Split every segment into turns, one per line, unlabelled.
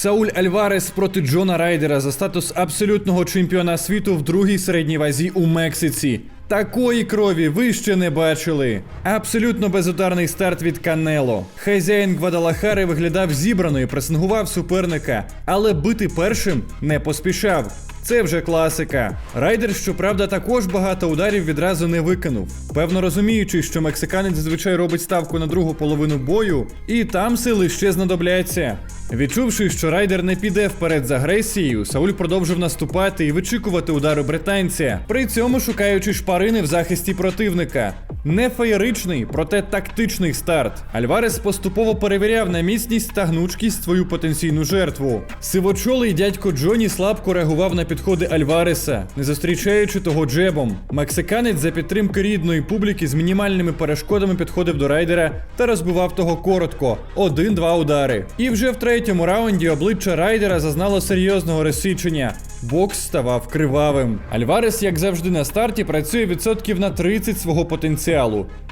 Сауль Альварес проти Джона Райдера за статус абсолютного чемпіона світу в другій середній вазі у Мексиці. Такої крові ви ще не бачили. Абсолютно безударний старт від Канело. Хазяїн Гвадалахари виглядав зібрано і пресингував суперника, але бити першим не поспішав. Це вже класика. Райдер, щоправда, також багато ударів відразу не викинув. Певно розуміючи, що мексиканець зазвичай робить ставку на другу половину бою, і там сили ще знадобляться. Відчувши, що райдер не піде вперед з агресією, Сауль продовжив наступати і вичікувати удару британця, при цьому шукаючи шпарини в захисті противника. Не феєричний, проте тактичний старт. Альварес поступово перевіряв на міцність та гнучкість свою потенційну жертву. Сивочолий дядько Джоні слабко реагував на підходи Альвареса, не зустрічаючи того джебом. Мексиканець за підтримки рідної публіки з мінімальними перешкодами підходив до райдера та розбивав того коротко: один-два удари. І вже в третьому раунді обличчя райдера зазнало серйозного розсічення. Бокс ставав кривавим. Альварес, як завжди, на старті працює відсотків на 30 свого потенціалу.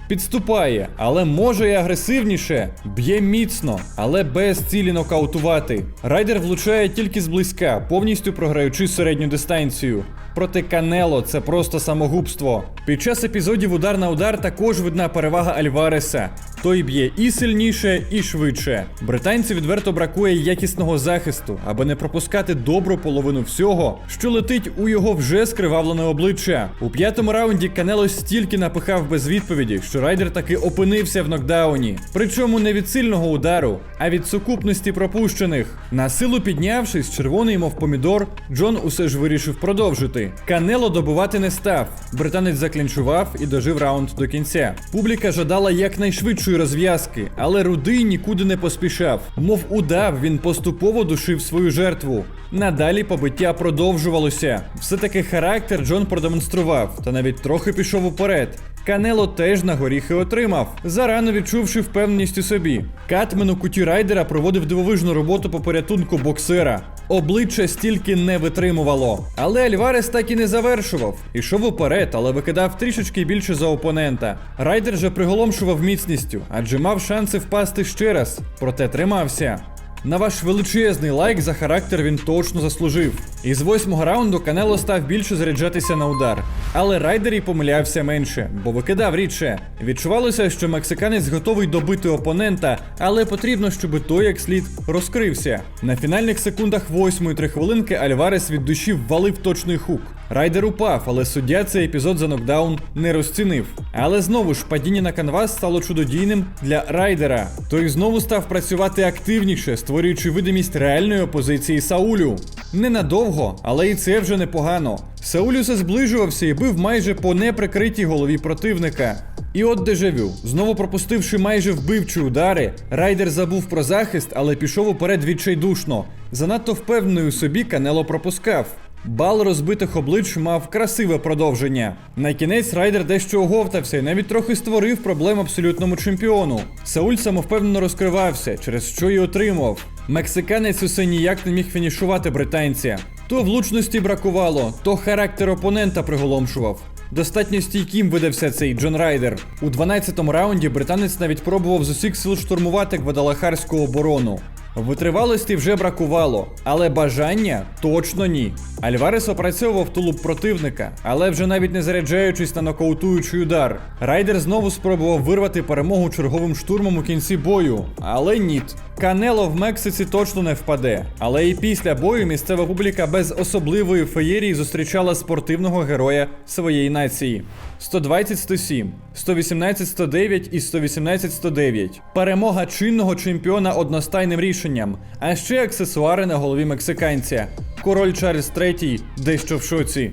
Підступає, але може і агресивніше. Б'є міцно, але без цілі нокаутувати. Райдер влучає тільки зблизька, повністю програючи середню дистанцію. Проти Канело це просто самогубство. Під час епізодів удар на удар також видна перевага Альвареса. Той б'є і сильніше, і швидше. Британцю відверто бракує якісного захисту, аби не пропускати добру половину всього, що летить у його вже скривавлене обличчя. У п'ятому раунді Канело стільки напихав без відповіді, що райдер таки опинився в нокдауні. Причому не від сильного удару, а від сукупності пропущених. На силу піднявшись, червоний, мов помідор, Джон усе ж вирішив продовжити. Канело добувати не став. Британець заклінчував і дожив раунд до кінця. Публіка жадала якнайшвидшої розв'язки, але рудий нікуди не поспішав. Мов удав, він поступово душив свою жертву. Надалі побиття продовжувалося. Все-таки характер Джон продемонстрував, та навіть трохи пішов уперед. Канело теж на горіхи отримав, зарано відчувши впевненість у собі. Катмен у куті райдера проводив дивовижну роботу по порятунку боксера. Обличчя стільки не витримувало. Але Альварес так і не завершував. Ішов уперед, але викидав трішечки більше за опонента. Райдер же приголомшував міцністю, адже мав шанси впасти ще раз, проте тримався. На ваш величезний лайк за характер він точно заслужив. Із восьмого раунду Канело став більше заряджатися на удар. Але райдер і помилявся менше, бо викидав рідше. Відчувалося, що мексиканець готовий добити опонента, але потрібно, щоб той як слід розкрився. На фінальних секундах восьмої три хвилинки Альварес від душі ввалив точний хук. Райдер упав, але суддя цей епізод за нокдаун не розцінив. Але знову ж падіння на канвас стало чудодійним для райдера. Той знову став працювати активніше, створюючи видимість реальної опозиції Саулю. Ненадовго, але і це вже непогано. Сауль усе зближувався і бив майже по неприкритій голові противника. І от дежавю. Знову пропустивши майже вбивчі удари, райдер забув про захист, але пішов уперед відчайдушно. Занадто впевнений у собі Канело пропускав. Бал розбитих облич мав красиве продовження. На кінець райдер дещо оговтався і навіть трохи створив проблем абсолютному чемпіону. Сауль самовпевнено розкривався, через що й отримав. Мексиканець усе ніяк не міг фінішувати британця. То влучності бракувало, то характер опонента приголомшував. Достатньо стійким видався цей Джон Райдер. У 12-му раунді британець навіть пробував з усіх сил штурмувати Гвадалахарську оборону. Витривалості вже бракувало, але бажання точно ні. Альварес опрацьовував тулуб противника, але вже навіть не заряджаючись на нокаутуючий удар. Райдер знову спробував вирвати перемогу черговим штурмом у кінці бою, але ніт. Канело в Мексиці точно не впаде. Але і після бою місцева публіка без особливої феєрії зустрічала спортивного героя своєї нації. 120-107, 118-109 і 118-109. Перемога чинного чемпіона одностайним рішенням, а ще аксесуари на голові мексиканця. Король Чарльз III дещо в шоці.